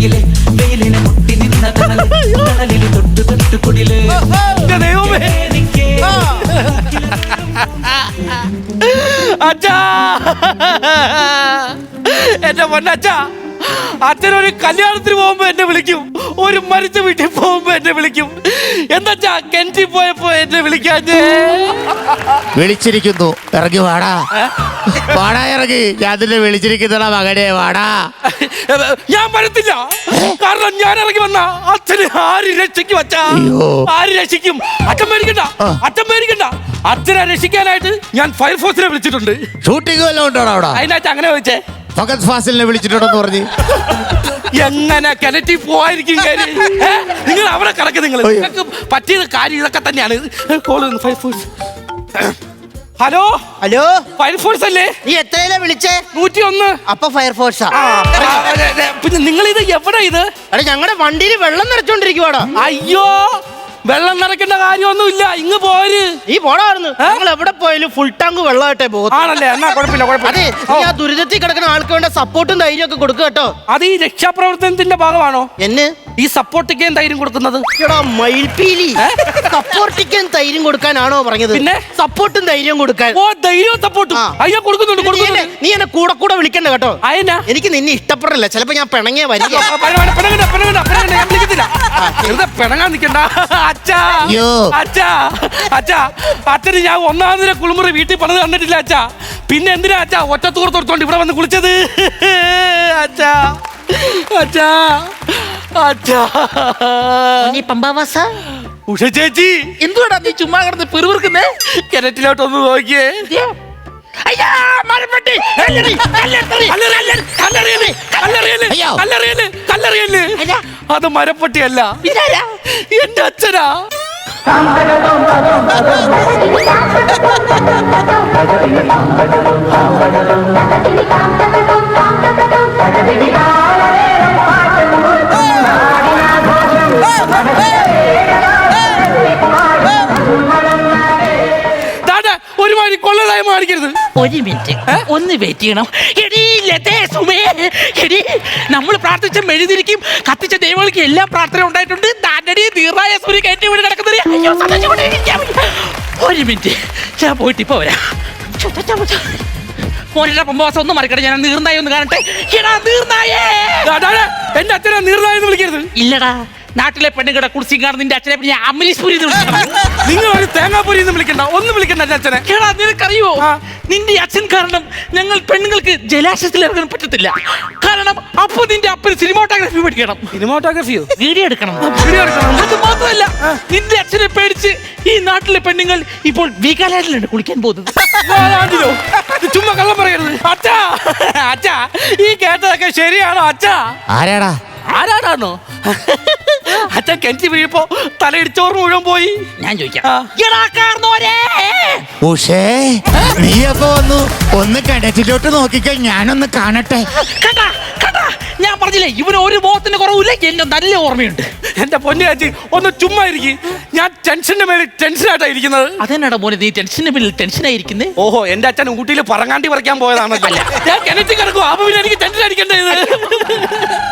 കടയിലെ വെയിലിനെ മുട്ടി നിന്ന തണലിൽ തൊട്ട് തൊട്ട് കുടിൽ അച്ഛാ. എന്റെ പൊന്നച്ഛാ. അച്ഛനൊരു കല്യാണത്തിന് പോകുമ്പോ എന്നെ വിളിക്കും. ഒരു മരിച്ച വീട്ടിൽ പോകുമ്പോ എന്നെ വിളിക്കും. എന്താച്ചാ കെന്റി പോയപ്പോ എന്നെ വിളിക്കാഞ്ഞേ വിളിച്ചിരിക്കുന്നു. ഇറങ്ങി വാടാ. വാടാ ഇറങ്ങി. ഞാൻ തന്നെ വിളിച്ചിരിക്കുന്നടാ മകനെ. വാടാ. ഞാൻ വരത്തില്ല. കാരണം ഞാൻ ഇറങ്ങി വന്ന അച്ഛന് ആര് രക്ഷിക്കും അച്ഛാ? ആര് രക്ഷിക്കും? അച്ഛൻ മേടിക്കണ്ട അച്ഛൻ മേടിക്കണ്ട അച്ഛനെ രക്ഷിക്കാനായിട്ട് ഞാൻ ഫയർഫോഴ്സിനെ വിളിച്ചിട്ടുണ്ട്. ഷൂട്ടിംഗ് വല്ലതും ഉണ്ടോ അവിടെ? അതിനകത്ത് അങ്ങനെ വെച്ചേ ഫഗത് ഫാസിലിനെ വിളിച്ചിട്ടുണ്ടെന്ന് പറഞ്ഞു. എങ്ങനെ കിണറ്റി പോവായിരിക്കും കാര്യം? ഏ? നിങ്ങൾ അവിടെ കിടക്ക് നിങ്ങൾ. അയ്യോ. നിങ്ങൾക്ക് പറ്റിയ കാര്യം ഇതൊക്കെ തന്നെയാണ്. Call fire force hello? Hello? Fire force അല്ലേ? നീ എത്രയിലാ വിളിച്ചേ? നൂറ്റി ഒന്ന് അപ്പൊ ഫയർഫോഴ്സാ ആ, ആ, അതെ, അതെ. പിന്നെ നിങ്ങൾ ഇത് എവിടെ ഇത്? എടാ ഞങ്ങളുടെ വണ്ടിയിൽ വെള്ളം നിറച്ചോണ്ടിരിക്കുവാടാ. അയ്യോ വെള്ളം നിറയ്ക്കേണ്ട കാര്യമൊന്നുമില്ല. ഇങ്ങ് പോര്. ഈ പോടായിരുന്നു നിങ്ങൾ എവിടെ പോയാലും ഫുൾ ടാങ്ക് വെള്ളമായിട്ടേ പോകും ആണല്ലേ? എന്നാ കുഴപ്പമില്ല അതെ കുഴപ്പമില്ല നീ ആ ദുരിതത്തിൽ കിടക്കുന്ന ആൾക്ക് വേണ്ട സപ്പോർട്ടും ധൈര്യം ഒക്കെ കൊടുക്കുക കേട്ടോ. അത് ഈ രക്ഷാപ്രവർത്തനത്തിന്റെ ഭാഗമാണോ? എന്നെ? ഈ സപ്പോർട്ടിക്കയും തൈരും കൊടുക്കുന്നത്? എടാ മയിൽപീലി ധൈര്യം കൊടുക്കാനാണോ പറഞ്ഞത്? പിന്നെ? സപ്പോർട്ടും ധൈര്യം കൊടുക്കാൻ. ഓ ധൈര്യവും സപ്പോർട്ടും. ആ. അയ്യോ കൊടുക്കുന്നുണ്ട് നീ എന്നെ- നീ എന്നെ കൂടെ കൂടെ വിളിക്കണ്ട കേട്ടോ. അയന എനിക്ക് നിന്നെ ഇഷ്ടപ്പെടില്ല ചിലപ്പോ ഞാൻ പിണങ്ങിയ വരിക. പിണങ്ങണ്ട, പിണങ്ങണ്ട, പിണങ്ങണ്ട, പിണങ്ങണ്ട, ഞാൻ വിളിക്കത്തില്ല. വെറുതെ പിണങ്ങാൻ നിക്കണ്ട അച്ഛാ. അയ്യോ. അച്ഛാ. അച്ഛാ. അച്ഛന് ഞാൻ ഒന്നാമതിനെ കുളിമുറി വീട്ടിൽ പണിത് തന്നിട്ടില്ല അച്ഛാ. പിന്നെ എന്തിനാ അച്ഛാ? ഒറ്റത്തൂർ തൊടുത്തോണ്ട് ഇവിടെ വന്ന് കുളിച്ചത്? അച്ഛാ. അച്ഛാ. അച്ഛാ നീ പമ്പാവാസ? ഉഷ ചേച്ചി. എന്തുവാടാ നീ ചുമ്മാ കിടന്ന് പെരുവിറുക്കുന്നേ കിണറ്റിലോട്ടൊന്ന് നോക്കിയേ. അയ്യാ മരപ്പെട്ടി കല്ലെറി, കല്ലെറി, കല്ലെറിയല്ലേ, കല്ലെറിയല്ലേ, കല്ലെറിയല്ലേ, അയ്യോ. കല്ലെറിയല്ലേ, കല്ലെറിയല്ലേ. അല്ല. അത് മരപ്പട്ടിയല്ല. ഇതാരാ? എന്റെ അച്ഛനാ. ദാണ്ടാ, ഒരുമാതിരി കൊള്ളതായി മാറിക്കരുത് ഒരു മിനിറ്റ്. ഒന്ന് വെയിറ്റ് ചെയ്യണം. നമ്മൾ പ്രാർത്ഥിച്ച മെഴുതിരിക്കും കത്തിച്ച ദൈവങ്ങൾക്ക് എല്ലാ പ്രാർത്ഥന ഉണ്ടായിട്ടുണ്ട്. താണ്ടടി ദീർഘായ സൂര്യ കയറ്റി വീട് വയ്യ. ഒരു മിനിറ്റ്. ഞാൻ പോയിട്ട് ഇപ്പൊ വരാം. മോനിയുടെ പമ്പവാസം ഒന്ന് മറിക്കട്ടെ. ഞാൻ നീർന്നായി ഒന്ന് കാണട്ടെ. എടാ ദാണ്ടാ, എന്റെ അച്ഛനെ നീർനായെന്ന് വിളിക്കരുത്. ഇല്ലടാ. നാട്ടിലെ പെണ്ണുങ്ങളുടെ കാണുന്ന നിന്റെ അച്ഛനെ പിന്നെ ഞാൻ അമരീഷ്പുരി നിങ്ങൾ ഒരു തേങ്ങാപുരി എന്ന് വിളിക്കണ്ട. ഒന്നും വിളിക്കണ്ട എന്റെ അച്ഛനെ. കേടാ നിനക്കറിയോ. നിന്റെ അച്ഛൻ കാരണം ഞങ്ങൾ പെണ്ണുങ്ങൾക്ക് ജലാശയത്തിൽ ഇറങ്ങാൻ പറ്റത്തില്ല. കാരണം അപ്പന് സിനിമാട്ടോഗ്രാഫി പഠിക്കണം. സിനിമാറ്റോഗ്രഫിയോ വീഡിയോ എടുക്കണം. വീഡിയോ എടുക്കണം. അത് മാത്രമല്ല നിന്റെ അച്ഛനെ പേടിച്ച് ഈ നാട്ടിലെ പെണ്ണുങ്ങൾ ഇപ്പോൾ വീഗാലാൻഡിലാണ് കുളിക്കാൻ പോകുന്നത്. ആരാണ്ടിലോ? ഇത് ചുമ്മാ കള്ളം പറയരുത്. അച്ഛാ അച്ഛാ ഈ കേട്ടതൊക്കെ ശരിയാണോ അച്ഛാ? ആരാടാ? ആരാടാന്നോ? അച്ഛൻ കെഞ്ചി വീഴപ്പോ തലയിടിച്ചോറ് മുഴുവൻ പോയി. ഞാൻ ചോദിക്കാം. ആ. എടാ കാർന്നോരേ! ഉഷേ നീ അപ്പൊ വന്നു? ഒന്ന് കിണറ്റിലോട്ട് നോക്കിക്കോ ഞാനൊന്ന് കാണട്ടെ. കണ്ടാ കണ്ടാ ഞാൻ പറഞ്ഞില്ലേ? ഇവന് ഒരു ബോധത്തിന്റെ കുറവില്ല എന്റെ നല്ല ഓർമ്മയുണ്ട്. എന്റെ പൊന്നു ചാച്ചി ഒന്ന് ചുമ്മാ ഇരിക്കും. ഞാൻ ടെൻഷന്റെ മേളിൽ ടെൻഷനായിട്ടാ ഇരിക്കുന്നത്. അതെന്നാടാ മോനെ നീ ടെൻഷന് ടെൻഷൻ ടെൻഷനായിരിക്കുന്നേ ഓഹോ എന്റെ അച്ഛൻ ഊട്ടിയിൽ പറങ്ങാണ്ടി പറിക്കാൻ പോയതാണല്ലോ ഞാൻ? കിണറ്റി കിടക്കും അപ്പൊ പിന്നെ എനിക്ക് ടെൻഷൻ അടിക്കണ്ടേ ഇത്?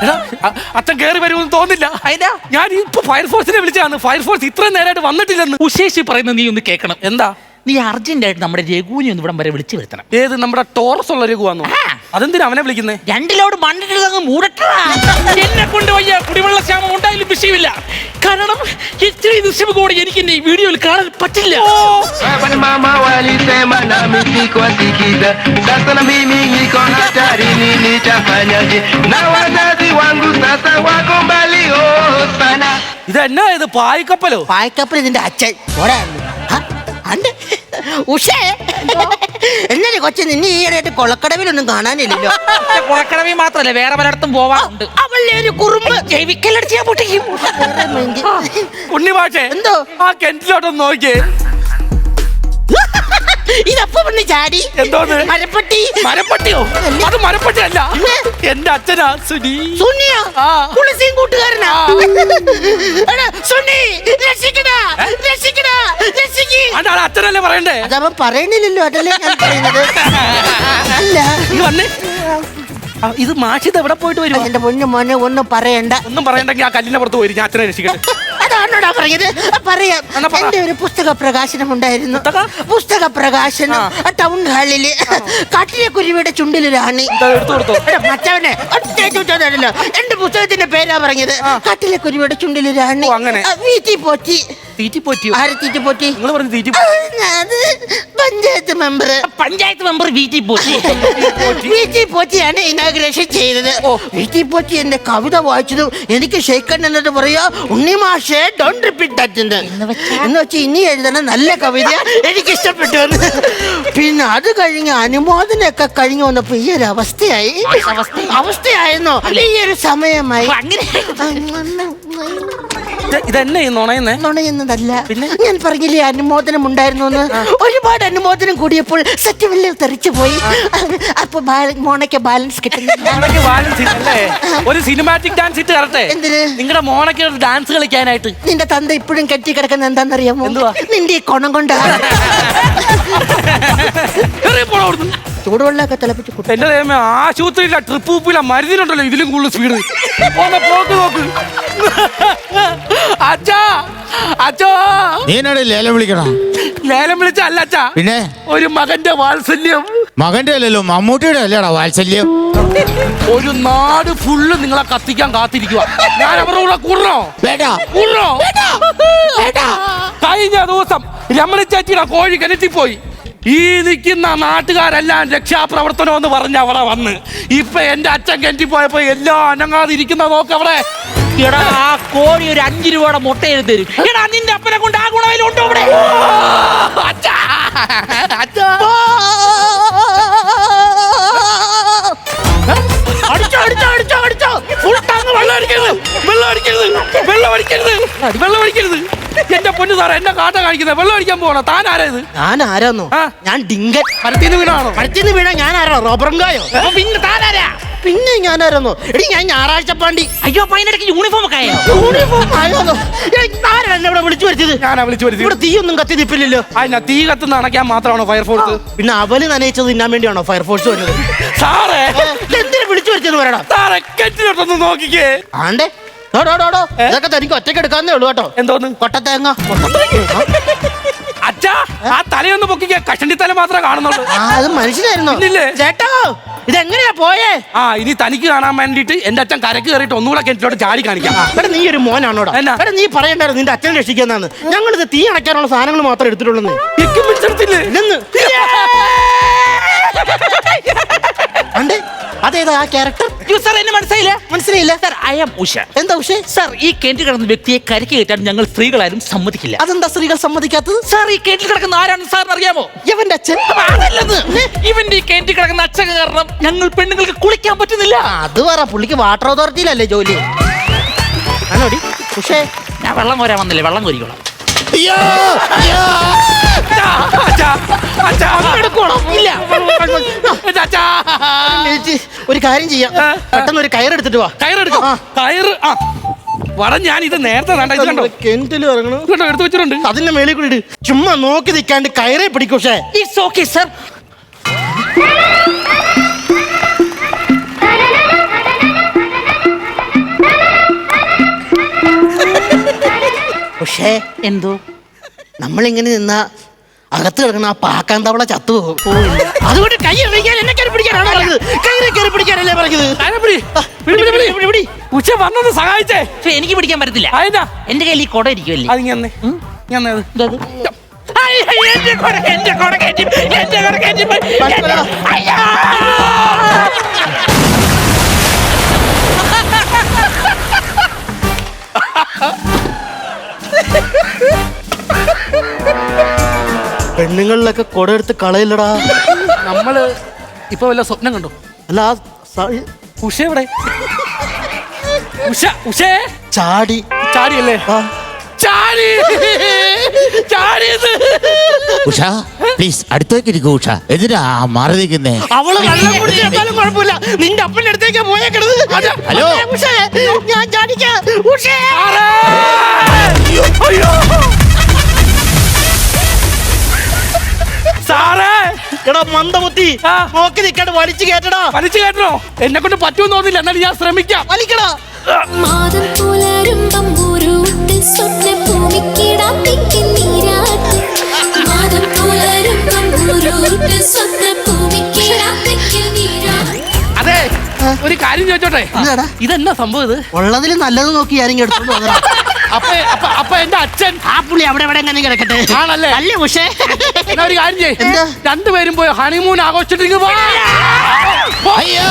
എടാ, അ- അച്ഛൻ കയറി വരുമെന്ന് തോന്നില്ല. അതിനാ? ഞാൻ ഇപ്പൊ ഫയർഫോഴ്സിനെ വിളിച്ചതാണ്. ഫയർഫോഴ്സ് ഇത്രയും നേരമായിട്ട് വന്നിട്ടില്ലെന്ന്. ഉശേഷി പറയുന്നത് നീ ഒന്ന് കേൾക്കണം. എന്താ? നീ അർജന്റായിട്ട് നമ്മുടെ രഘുവിനെ ഒന്ന് ഇവിടം വരെ വിളിച്ചു വരുത്തണം. ഏത് നമ്മുടെ ടോറസ് ഉള്ള രഘുവാന്നോ? ആ. അതെന്തിനാ അവനെ വിളിക്കുന്നത് രണ്ടിലോട് മണ്ണിട്ട് അങ്ങ് മൂടട്ടാ എന്നെ കൊണ്ട് വയ്യ കുടിവെള്ള ക്ഷാമം ഉണ്ടായാലും വിഷയമില്ല. കാരണം ഇത്രയും നിശ്ചയം കൂടെ എനിക്ക് എന്നെ ഈ വീഡിയോയിൽ കാണാൻ പറ്റില്ല. ഇത് oh. ഇതെന്നാ ഇത്? പായ്ക്കപ്പലോ പായ്ക്കപ്പൽ ഇതിന്റെ അച്ഛൻ. ഓടാ അണ്ട്. ഉഷേ. എന്നാലും കൊച്ചു നിന്നെ ഈയിടെയായിട്ട് കൊളക്കടവിലൊന്നും കാണാനില്ലല്ലോ. കുളക്കടവി മാത്രല്ല വേറെ പലയിടത്തും പോവാറുണ്ട്. അവളുടെ ഒരു കുറുമ്പ്. ജൈവിക്കല്ലടിച്ച് ഞാൻ പൊട്ടിക്കും. ഉണ്ണി ഭാഷേ എന്തോ? ആ കിണറ്റിലോട്ടൊന്ന് നോക്കിയേ. ഇതപ്പൊ പിന്നെ ചാടി? എന്തോന്ന്? മരപ്പെട്ടി? മരപ്പട്ടിയോ? അത് മരപ്പട്ടി അല്ല. എന്റെ അച്ഛനാ സുനി. സുനിയാ. കുളിസിയും കൂട്ടുകാരനാ? സുനി രക്ഷിക്കടാ രക്ഷിക്കടാ രക്ഷിക്ക്. അതാണ് അച്ഛനല്ലേ പറയണ്ടേ? അതവൻ പറയണില്ലല്ലോ അതല്ലേ ഞാൻ പറയുന്നത്. അല്ല. വന്നേ. ഇത് മാഷിത് എവിടെ പോയിട്ട് വരും എന്റെ പൊന്നു മോനെ ഒന്നും പറയണ്ട. ഒന്നും പറയണ്ടെങ്കിൽ ആ കല്ലിന്റെ പുറത്ത് പോയി ഞാൻ അച്ഛനെ രക്ഷിക്കട്ടെ. അതാണോടാ പറഞ്ഞത്? പറയാം. എന്റെ ഒരു പുസ്തക പ്രകാശനം ഉണ്ടായിരുന്നു. പുസ്തക? പ്രകാശനം. ടൗൺ ഹാളിൽ കാട്ടിലെ കുരുവിയുടെ ചുണ്ടിലൊരാണി. മറ്റവനെ. എന്റെ പുസ്തകത്തിന്റെ പേരാ പറഞ്ഞത്. കാട്ടിലെ കുരുവിയുടെ ചുണ്ടിലൊരാണി. വീട്ടിൽ പോറ്റി. തീറ്റി പോറ്റിയോ ആരെ തീറ്റി പോറ്റി നിങ്ങൾ പറഞ്ഞു തീറ്റി അത് പഞ്ചായത്ത് മെമ്പർ പഞ്ചായത്ത് മെമ്പർ വീട്ടിൽ പോറ്റി വീട്ടിൽ പോറ്റിയാണ് ഇനാഗ്രേഷൻ ചെയ്തത്. വീട്ടിൽ പോറ്റി എന്റെ കവിത വായിച്ചതും എനിക്ക് ഷെയ്ക്കൺ എന്നിട്ട് പറയാ ഉണ്ണി മാഷേ ഡോണ്ട് റിപ്പീറ്റ് ദാറ്റ് എന്ന് വെച്ചാൽ ഇനി എഴുതണ നല്ല കവിത എനിക്ക് ഇഷ്ടപ്പെട്ടു. പിന്നെ അത് കഴിഞ്ഞ് അനുമോദനൊക്കെ കഴിഞ്ഞ് വന്നപ്പോ ഈ ഒരു അവസ്ഥയായി. അവസ്ഥയായിരുന്നോ. ഈ ഒരു സമയമായി. ഇത് ഇതെന്നെ ഈ നുണയുന്നേ? നുണയുന്നതല്ല. പിന്നെ? ഞാൻ പറഞ്ഞില്ലേ അനുമോദനം ഉണ്ടായിരുന്നു എന്ന് ഒരുപാട് അനുമോദനം കൂടിയപ്പോൾ സത്യമല്ലേ തെറിച്ചു പോയി. അപ്പൊ മോണയ്ക്ക് ബാലൻസ് കിട്ടുന്നില്ല. ഒരു സിനിമാറ്റിക് ഡാൻസ് ഇട്ട് തരട്ടെ? എന്തിന്? നിങ്ങളുടെ മോണയ്ക്ക് ഡാൻസ് കളിക്കാനായിട്ട്. നിന്റെ തന്ത ഇപ്പോഴും കെട്ടി കിടക്കുന്ന എന്താണെന്നറിയാമോ? നിന്റെ ഈ കൊണം കൊണ്ടാണ്. ചൂടുവെള്ളമൊക്കെ തിളപ്പിച്ച് കുട്ട എന്റെ ദൈവമേ ആശുപത്രിയില്ല ട്രിപ്പ് ഉപ്പില്ല മരുന്നിനുണ്ടല്ലോ ഇതിലും കൂടുതൽ സ്പീഡ് പോന്ന പോക്ക് നോക്ക്. അച്ഛാ അച്ഛോ. നീ എന്നോട് ലേലം വിളിക്കണം? ലേലം വിളിച്ച അല്ല അച്ഛാ. പിന്നെ? ഒരു മകന്റെ വാത്സല്യം. മകന്റെ അല്ലല്ലോ മമ്മൂട്ടിയുടെ അല്ലേടാ വാത്സല്യം. ഒരു നാട് ഫുള്ള് നിങ്ങളെ കത്തിക്കാൻ കാത്തിരിക്കുക ഞാൻ അവരുടെ കൂടെ കൂടണോ? വേണ്ട. കൂടണോ? കഴിഞ്ഞ ദിവസം രമണ ചേച്ചിയുടെ കോഴി കിണറ്റിൽ പോയി. ഈ നിൽക്കുന്ന നാട്ടുകാരെല്ലാം രക്ഷാപ്രവർത്തനം എന്ന് പറഞ്ഞ് അവിടെ വന്ന്. ഇപ്പൊ എന്റെ അച്ഛൻ കിണറ്റിൽ പോയപ്പോ എല്ലാം അനങ്ങാതിരിക്കുന്ന നോക്ക് അവിടെ. എടാ ആ കോഴി ഒരു അഞ്ചു രൂപയുടെ മുട്ട എഴുതി തരും. എടാ നിന്റെ അപ്പനെ കൊണ്ട് ആ ഗുണവയിലുണ്ടോ അവിടെ? അച്ഛാ. അച്ഛാ എന്റെ പൊന്നു സാറേ എന്നെ കാട്ട കാണിക്കുന്നത് വെള്ളം അടിക്കാൻ പോകണം താൻ ആരാ ഇത് ഞാൻ ആരാന്നോ ആ. ഞാൻ ഡിങ്കൻ. മരത്തിന് വീണാണോ? മരത്തിന്ന് വീണ ഞാൻ ആരാ റോബറങ്കായോ അപ്പൊ പിന്നെ ആരാ പിന്നെ ഞാൻ ആരാന്നോ എടി ഞാൻ ഞായറാഴ്ച പാണ്ടി. അയ്യോ അപ്പൊ അതിനിടയ്ക്ക് യൂണിഫോം ഒക്കെ ആയോ? യൂണിഫോം ആയോന്നോ? ആരാ എന്നെ ഇവിടെ വിളിച്ചു വരുത്തിയത്? ഞാനാ വിളിച്ചു വരുത്തി ഇവിടെ തീയൊന്നും കത്തി നിപ്പില്ലല്ലോ. അതിനാ തീ കത്തുന്ന അണയ്ക്കാൻ മാത്രമാണോ ഫയർഫോഴ്സ്? പിന്നെ അവൽ നനയിച്ചത് തിന്നാൻ വേണ്ടിയാണോ ഫയർഫോഴ്സ് വന്നത് സാറേ! എന്തിനു വിളിച്ചു വരുത്തിയെന്ന് പറയടാ? സാറേ കെറ്റിലോട്ടൊന്ന് നോക്കിക്കേ. ആണ്ടേ. ഇതൊക്കെ തനിക്ക് ഒറ്റയ്ക്ക് എടുക്കാന്നേ ഉള്ളൂ കേട്ടോ. എന്തോന്ന് കൊട്ടത്തേങ്ങ അച്ഛാ ആ തലയൊന്ന് പൊക്കിക്കേ. കഷണ്ടി തല മാത്രമേ കാണുന്നുള്ളൂ. ആ അത് മനുഷ്യനായിരുന്നോ? ഇല്ലില്ലേ? ചേട്ടോ ഇതെങ്ങനെയാ പോയേ? ആ ഇനി തനിക്ക് കാണാൻ വേണ്ടിയിട്ട് എന്റെ അച്ഛൻ കരക്ക് കയറിയിട്ട് ഒന്നുകൂടെ കിണറ്റിലോട്ട് ചാടി കാണിക്കാം. എടാ നീ ഒരു മോനാണോടാ? എന്നാ? എടാ നീ പറയണ്ടായിരുന്നു നിന്റെ അച്ഛനെ രക്ഷിക്കാന്നാണ് ഞങ്ങൾ ഇത് തീ അണയ്ക്കാനുള്ള സാധനങ്ങൾ മാത്രം എടുത്തിട്ടുള്ളൂ എക്യുപ്മെന്റ്സ് എടുത്തില്ലേ ഇല്ലെന്ന്. അണ്ടേ അതേതാ ആ ക്യാരക്ടർ അയ്യോ സാർ എന്നെ മനസ്സിലായില്ല? മനസ്സിലായില്ല. Sir I am Usha. എന്താ ഉഷ? സാർ ഈ കിണറ്റിൽ കിടന്ന വ്യക്തിയെ കരക്ക് കയറ്റാൻ ഞങ്ങൾ സ്ത്രീകളാരും സമ്മതിക്കില്ല. അതെന്താ സ്ത്രീകൾ സമ്മതിക്കാത്തത്? സാർ ഈ കിണറ്റിൽ കിടക്കുന്ന ആരാണ് സാറിന് അറിയാമോ? ഇവന്റെ അച്ഛൻ. അതല്ലത് ഇവന്റെ ഈ കിണറ്റിൽ കിടക്കുന്ന അച്ഛൻ കാരണം ഞങ്ങൾ പെണ്ണുങ്ങൾക്ക് കുളിക്കാൻ പറ്റുന്നില്ല. അത് പറ പുള്ളിക്ക് വാട്ടർ അതോറിറ്റിയിലല്ലേ ജോലി? ഹലോടി ഉഷേ. ഞാൻ വെള്ളം കോരാൻ വന്നില്ലേ? വെള്ളം കോരിക്കോളാം. ഒരു കാര്യം ചെയ്യാം. പെട്ടെന്ന് ഒരു കയറെടുത്തിട്ട് വാ. കയറെടുക്കാം? ആ. കയറ് ആ. വട ഞാൻ ഇത് നേരത്തെ ഇറങ്ങണം? എടുത്തു വെച്ചിട്ടുണ്ട്. അതിന്റെ മേളിൽ കൂടി ഇട്. ചുമ്മാ നോക്കി നിൽക്കാണ്ട് കയറേ പിടിക്കൂഷേ പക്ഷേ. ഇറ്റ്സ് ഓക്കെ സാർ പക്ഷേ എന്തോ? നമ്മളിങ്ങനെ നിന്നാ അകത്ത് കിടക്കണ ആ പാക്കാൻ തവള ചത്തുപോകും അതുകൊണ്ട് കൈ ഇറങ്ങിയാൽ എന്നെ കയറി പിടിക്കാനാണ് പറഞ്ഞത്. കയറി കയറി പിടിക്കാനല്ലേ പറഞ്ഞത്? ആരെ പിടി. പിടി, പിടി, പിടി. പിടി, പിടി. ഉച്ച വന്നത് സഹായിച്ചേ. പക്ഷെ എനിക്ക് പിടിക്കാൻ പറ്റത്തില്ല. എന്റെ കയ്യിൽ ഈ കൊട ഇരിക്കുമല്ലേ അത് ഞാൻ ഞാൻ ഇതത്. ഐ, ഐ, എന്റെ കൊട, എന്റെ കൊട കയറ്റി, എന്റെ കൊട കയറ്റി പോയി. എന്റെ- അയ്യാ! പെണ്ണുങ്ങളിലൊക്കെ കുട എടുത്ത് കളയില്ലടാ. നമ്മൾ ഇപ്പൊ വല്ല സ്വപ്നം കണ്ടു? അല്ല ആ സ- ഉഷ എവിടെ ഉഷ ഉഷേ? ചാടി. ചാടിയല്ലേ? ആ. ചാടി. ചാടിയത്. ഉഷ പ്ലീസ് അടുത്തേക്ക് ഇരിക്കൂ ഉഷ. എന്തിനാ മാറി നിൽക്കുന്നേ അവൾ വെള്ളം കുടിച്ചേക്കാളും കുഴപ്പമില്ല. നിന്റെ അപ്പന്റെ അടുത്തേക്ക് പോയേക്കണത്. ഹലോ. ഉഷേ, ഞാൻ ചാടിക്കാം. ഉഷേ. സാറേ എടാ മന്ദബുദ്ധി. ആ. നോക്കി നിൽക്കാണ്ട് വലിച്ചു കേട്ടടാ വലിച്ചു കേട്ടോ എന്നെ കൊണ്ട് പറ്റുമെന്ന് തോന്നില്ല. എന്നാലും ഞാൻ ശ്രമിക്കാം. വലിക്കടാ. മാതം ഒരു കാര്യം ചോദിച്ചോട്ടെ? ഇതെന്താ ഇതെന്നാ സംഭവം ഇത്? ഉള്ളതിൽ നല്ലത് നോക്കി ആരെങ്കിലും എടുത്തോണ്ട് വന്നടാ. അപ്പൊ അപ്പൊ അപ്പൊ എന്റെ അച്ഛൻ ആ പുള്ളി അവിടെ എവിടെ എങ്ങനെ കിടക്കട്ടെ? ആണല്ലേ? അല്ലേ പക്ഷേ എന്നാ ഒരു കാര്യം ചെയ്യ്. എന്താ? രണ്ടുപേരും പോയി ഹണിമൂൺ ആഘോഷിച്ചിട്ട് ഇങ്ങ് വാ. അയ്യോ.